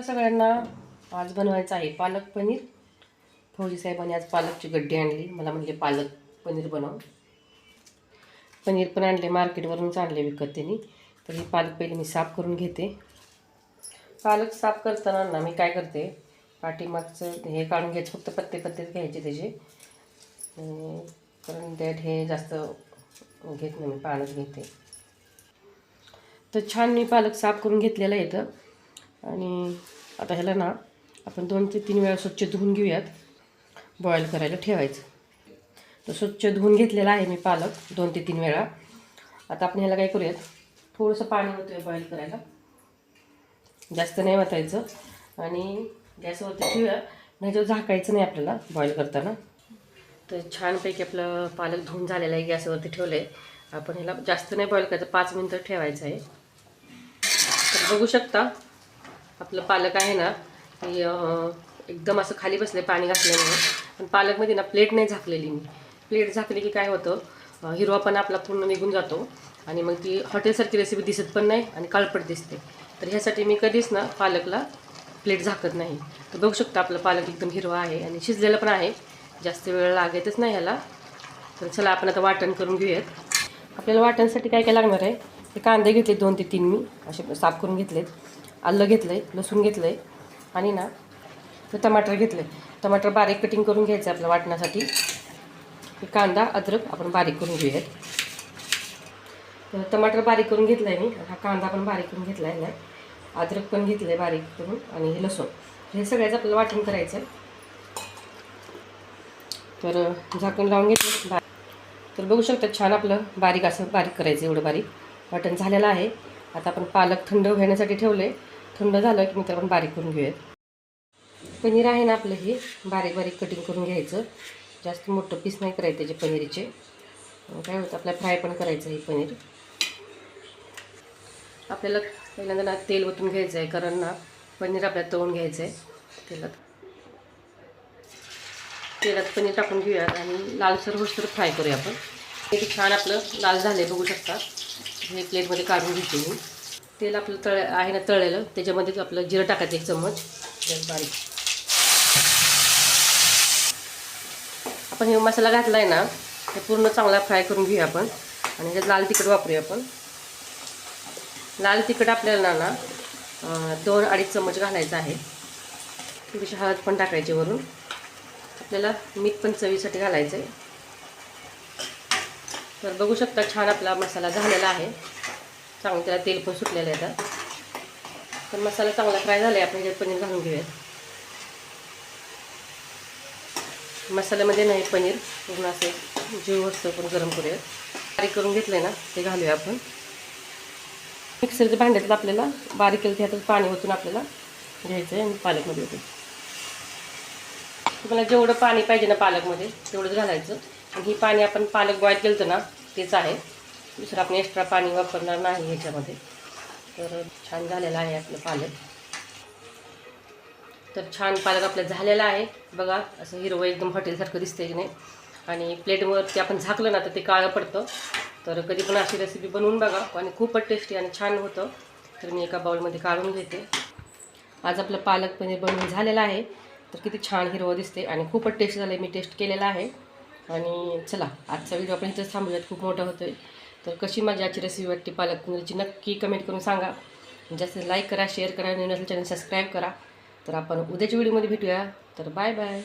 नमस्कार सगळ्यांना आज बनवायचं आहे पालक पनीर. फौजी साहेबांनी आज पालकची गड्डी आणली. मला म्हणले पालक पनीर बनव. पनीर पण आणले मार्केटवरूनच आणले विकत त्यांनी. तर ही पालक पहिले मी साफ करून घेते. पालक साफ करताना ना मी काय करते पाठीमागचं हे काढून घ्यायचं फक्त पत्ते पत्तेच घ्यायचे त्याचे. आणि कारण त्यात हे जास्त घेत नाही मी पालक घेते. तर छान मी पालक साफ करून घेतलेला आहे इथं. आणि आता ह्याला ना आपण दोन ते तीन वेळा स्वच्छ धुवून घेऊयात. बॉईल करायला ठेवायचं. तर स्वच्छ धुवून घेतलेला आहे मी पालक दोन ते तीन वेळा. आता आपण ह्याला काय करूयात? थोडंसं पाणी होतं बॉईल करायला. जास्त नाही वाटायचं आणि गॅसवरती ठेवूया. ह्याच्यावर झाकायचं नाही आपल्याला बॉईल करताना. तर छानपैकी आपलं पालक धुवून झालेलं आहे गॅसवरती ठेवलं आहे आपण ह्याला जास्त नाही बॉईल करायचं. पाच मिनटं ठेवायचं आहे. तर बघू शकता आपलं पालक आहे ना की एकदम असं खाली बसले पाणी घातल्यामुळे. पण पालकमध्ये ना प्लेट नाही झाकलेली मी. प्लेट झाकली की काय होतं अं, हिरवापणा आपला पूर्ण निघून जातो आणि मग ती हॉटेलसारखी रेसिपी दिसत पण नाही आणि काळपट दिसते. तर ह्यासाठी मी कधीच ना पालकला प्लेट झाकत नाही. तर बघू शकता आपलं पालक एकदम हिरवा आहे आणि शिजलेलं पण आहे. जास्त वेळ लागतच नाही ह्याला. तर चला आपण आता वाटण करून घेऊयात. आपल्याला वाटणसाठी काय काय लागणार आहे? हे कांदे घेतले दोन ते तीन मी. असे साफ करून घेतलेत. आलं घेतलं आहे लसूण घेतलं आहे आणि ना तर टमाटर घेतलं आहे टमाटर बारीक कटिंग करून घ्यायचं आहे आपल्या वाटण्यासाठी. कांदा अद्रक आपण बारीक करून घेऊयात. तर टमाटर बारीक करून घेतलं आहे मी. हा कांदा पण बारीक करून घेतला आहे ना अद्रक पण घेतलं आहे बारीक करून आणि हे लसूण. हे सगळ्याचं आपल्याला वाटण करायचं आहे. तर झाकण लावून घेतलं तर बघू शकता छान आपलं बारीक असं बारीक करायचं एवढं बारीक. वाटण झालेलं आहे. आता आपण पालक थंड होण्यासाठी आहे थंड झालं की मी त्याला आपण बारीक करून घेऊयात. पनीर आहे ना आपलं हे बारीक बारीक कटिंग करून घ्यायचं. जास्त मोठं पीस नाही करायचं त्याचे पनीरचे. काय होतं आपल्याला फ्राय पण करायचं आहे पनीर. आपल्याला पहिल्यांदा ना तेल ओतून घ्यायचं आहे कारण ना पनीर आपल्याला तळून घ्यायचं आहे. तेलात तेलात पनीर टाकून घेऊयात आणि लालसर होसर फ्राय करूया आपण. ते छान आपलं लाल झाले बघू शकता. हे प्लेटमध्ये काढून घेते मी. तेल आपलं तळ आहे ना तळलेलं त्याच्यामध्ये आपलं जिरं टाकायचं एक चम्मच. बारीक. आपण हे मसाला घातला आहे ना हे पूर्ण चांगला फ्राय करून घेऊया आपण. आणि ह्याच्यात लाल तिखट वापरूया आपण. लाल तिखट आपल्याला ना दोन अडीच चम्मच घालायचं आहे. थोडीशी हळद पण टाकायची वरून. आपल्याला मीठ पण चवीसाठी घालायचं आहे तर बघू शकता छान आपला मसाला झालेला आहे. चांगलं त्याला तेल पण सुटलेलं आहे आता. तर मसाला चांगला फ्राय झाला आहे आपण ह्याच्यात पनीर घालून घेऊयात. मसाल्यामध्ये नाही पनीर. पूर्ण असे जीव वस्तू पण गरम करूयात. बारीक करून घेतलं आहे ना ते घालूया आपण. मिक्सरच्या भांड्यात आपल्याला बारीक केलं त्यातच पाणी ओतून आपल्याला घ्यायचं आहे आणि पालकमध्ये होतं तुम्हाला जेवढं पाणी पाहिजे ना पालकमध्ये तेवढंच घालायचं. आणि ही पाणी आपण पालक बॉईल केलं ना तेच आहे. दुसरं आपण एक्स्ट्रा पाणी वापरणार नाही ह्याच्यामध्ये तर छान झालेलं आहे आपलं पालक. तर छान पालक आपलं झालेला आहे. बघा असं हिरवं एकदम हॉटेलसारखं दिसतंय की नाही आणि प्लेटवरती आपण झाकलं ना तर ते काळं पडतं. तर कधी पण अशी रेसिपी बनवून बघा. आणि खूपच टेस्टी आणि छान होतं. तर मी एका बाउलमध्ये काढून घेते. आज आपलं पालक पनीर बनवून झालेलं आहे. तर किती छान हिरवं दिसते आणि खूपच टेस्ट झालं आहे मी टेस्ट केलेला आहे. आणि चला आजचा व्हिडिओ आपण इथंच थांबूयात. खूप मोठा होतो आहे तर कशी माझी आजची रेसिपी वाटते पालक पनीरची नक्की कमेंट करून सांगा. जास्त लाईक करा शेअर करा आणि चॅनल सबस्क्राईब करा. तर आपण उद्याच्या व्हिडिओमध्ये भेटूया. तर बाय बाय